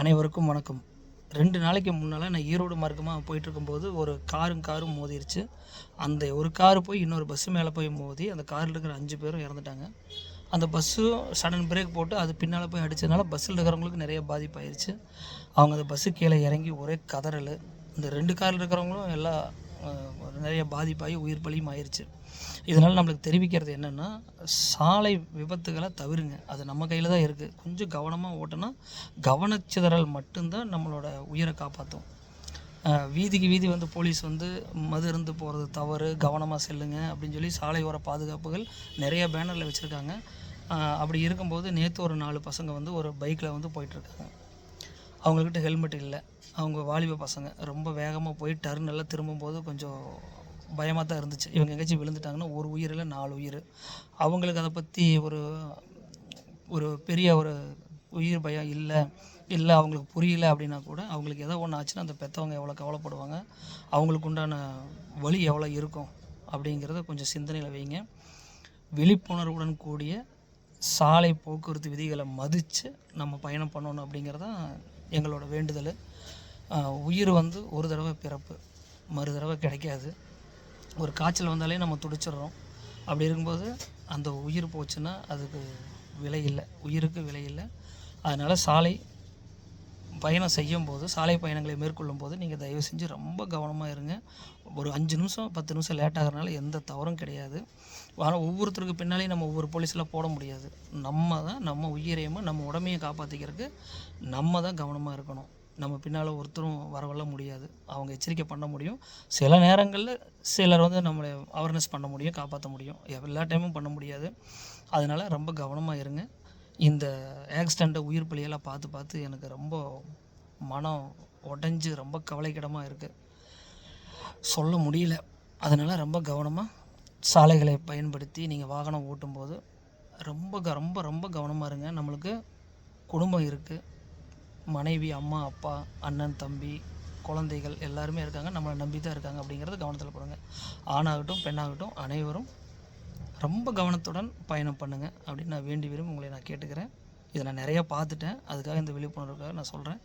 அனைவருக்கும் வணக்கம். ரெண்டு நாளைக்கு முன்னால் நான் ஈரோடு மார்க்கமாக போயிட்டு இருக்கும்போது ஒரு காரும் காரும் மோதிருச்சு. அந்த ஒரு காரு போய் இன்னொரு பஸ்ஸு மேலே போய் மோதி அந்த காரில் இருக்கிற அஞ்சு பேரும் இறந்துட்டாங்க. அந்த பஸ்ஸும் சடன் பிரேக் போட்டு அது பின்னால் போய் அடித்ததுனால பஸ்ஸில் இருக்கிறவங்களுக்கு நிறைய பாதிப்பாயிருச்சு. அவங்க அந்த பஸ்ஸு கீழே இறங்கி ஒரே கதறல். இந்த ரெண்டு காரில் இருக்கிறவங்களும் எல்லாம் நிறைய பாதிப்பாகி உயிர் பலியும் ஆயிடுச்சு இதனால் நம்மளுக்கு தெரிவிக்கிறது என்னென்னா சாலை விபத்துகளை தவிருங்க. அது நம்ம கையில் தான் இருக்குது கொஞ்சம் கவனமாக ஓட்டினா கவனச்சிதறல் மட்டும்தான் நம்மளோட உயிரை காப்பாற்றும் வீதிக்கு வீதி வந்து போலீஸ் வந்து மது இருந்து போகிறது தவறு கவனமாக செல்லுங்க அப்படின்னு சொல்லி சாலையோர பாதுகாப்புகள் நிறைய பேனரில் வச்சுருக்காங்க. அப்படி இருக்கும்போது நேற்று ஒரு நாலு பசங்க வந்து ஒரு பைக்கில் வந்து போயிட்டுருக்காங்க அவங்கக்கிட்ட ஹெல்மெட் இல்லை. அவங்க வாலிப பசங்க. ரொம்ப வேகமாக போய் டர்ன் எல்லாம் திரும்பும்போது கொஞ்சம் பயமாக தான் இருந்துச்சு. இவங்க எங்கேயாச்சும் விழுந்துட்டாங்கன்னா ஒரு உயிரில் நாலு உயிர். அவங்களுக்கு அதை பற்றி ஒரு ஒரு பெரிய ஒரு உயிர் பயம் இல்லை. இல்லை அவங்களுக்கு புரியல அப்படின்னா கூட அவங்களுக்கு ஏதோ ஒன்று ஆச்சுன்னா அந்த பெற்றவங்க எவ்வளோ கவலைப்படுவாங்க? அவங்களுக்கு உண்டான வலி எவ்வளோ இருக்கும் அப்படிங்கிறத கொஞ்சம் சிந்தனையில் வைங்க. விழிப்புணர்வுடன் கூடிய சாலை போக்குவரத்து விதிகளை மதித்து நம்ம பயணம் பண்ணணும் அப்படிங்கிறது தான் எங்களோட வேண்டுதல். உயிர் வந்து ஒரு தடவை பிறப்பு மறு தடவை கிடைக்காது. ஒரு காய்ச்சல் வந்தாலே நம்ம துடிச்சிடுறோம். அப்படி இருக்கும்போது அந்த உயிர் போச்சுன்னா அதுக்கு விலை இல்லை. உயிருக்கு விலை இல்லை. அதனால் சாலை பயணம் செய்யும் போது சாலை பயணங்களை மேற்கொள்ளும் போது நீங்கள் தயவு செஞ்சு ரொம்ப கவனமாக இருங்க. ஒரு அஞ்சு நிமிஷம் பத்து நிமிஷம் லேட் ஆகிறனால எந்த தவறும் கிடையாது. ஆனால் ஒவ்வொருத்தருக்கு பின்னாலேயும் நம்ம ஒவ்வொரு போலீஸில் போட முடியாது. நம்ம தான் நம்ம உயிரையும் நம்ம உடமையை காப்பாற்றிக்கிறதுக்கு நம்ம தான் கவனமாக இருக்கணும். நம்ம பின்னால் ஒருத்தரும் வரவல்ல முடியாது. அவங்க எச்சரிக்கை பண்ண முடியும். சில நேரங்களில் சிலர் வந்து நம்மளை அவேர்னஸ் பண்ண முடியும் காப்பாற்ற முடியும். எல்லா டைமும் பண்ண முடியாது. அதனால் ரொம்ப கவனமாக இருங்க. இந்த ஆக்சிடெண்ட்டை உயிர் பலியெல்லாம் பார்த்து பார்த்து எனக்கு ரொம்ப மனம் உடஞ்சி ரொம்ப கவலைக்கிடமாக இருக்குது சொல்ல முடியல. அதனால் ரொம்ப கவனமாக சாலைகளை பயன்படுத்தி நீங்கள் வாகனம் ஓட்டும்போது ரொம்ப க- ரொம்ப ரொம்ப கவனமாக இருங்க. நம்மளுக்கு குடும்பம் இருக்குது மனைவி அம்மா அப்பா அண்ணன் தம்பி குழந்தைகள் எல்லாருமே இருக்காங்க. நம்மளை நம்பி தான் இருக்காங்க அப்படிங்கிறத கவனத்தில் போடுங்க. ஆணாகட்டும் பெண்ணாகட்டும் அனைவரும் ரொம்ப கவனத்துடன் பயணம் பண்ணுங்கள் அப்படின்னு நான் வேண்டி விரும்பி உங்களை நான் கேட்டுக்கிறேன். இதை நான் நிறையா பார்த்துட்டேன். அதுக்காக இந்த விழிப்புணர்வுக்காக நான் சொல்கிறேன்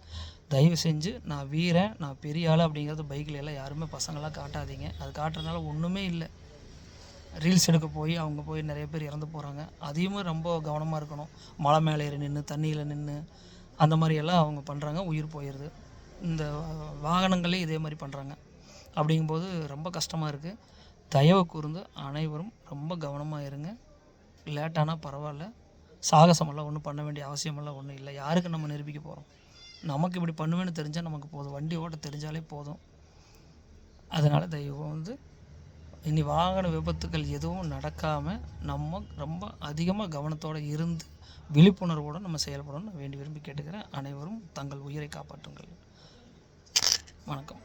தயவு செஞ்சு நான் வீரன் நான் பெரிய ஆள் அப்படிங்கிறது பைக்கில் எல்லாம் யாருமே பசங்களாம் காட்டாதீங்க. அது காட்டுறதுனால ஒன்றுமே இல்லை. ரீல்ஸ் எடுக்க போய் அவங்க போய் நிறைய பேர் இறந்து போகிறாங்க அதையுமே ரொம்ப கவனமாக இருக்கணும். மலை மேலே ஏறி நின்று தண்ணியில் நின்று அந்த மாதிரியெல்லாம் அவங்க பண்ணுறாங்க உயிர் போயிடுது இந்த வாகனங்களே இதே மாதிரி பண்ணுறாங்க அப்படிங்கும்போது ரொம்ப கஷ்டமாக இருக்குது தயவு கூர்ந்து அனைவரும் ரொம்ப கவனமாக இருங்க. லேட்டானால் பரவாயில்ல. சாகசமெல்லாம் ஒன்றும் பண்ண வேண்டிய அவசியமெல்லாம் ஒன்றும் இல்லை. யாருக்கு நம்ம நிரூபிக்க போகிறோம் நமக்கு இப்படி பண்ணுவேன்னு தெரிஞ்சால் நமக்கு போதும். வண்டி ஓட்ட தெரிஞ்சாலே போதும். அதனால் தயவு வந்து இனி வாகன விபத்துக்கள் எதுவும் நடக்காமல் நம்ம ரொம்ப அதிகமாக கவனத்தோடு இருந்து விழிப்புணர்வோடு நம்ம செயல்படணும்னு வேண்டி விரும்பி கேட்டுக்கிறேன். அனைவரும் தங்கள் உயிரை காப்பாற்றுங்கள். வணக்கம்.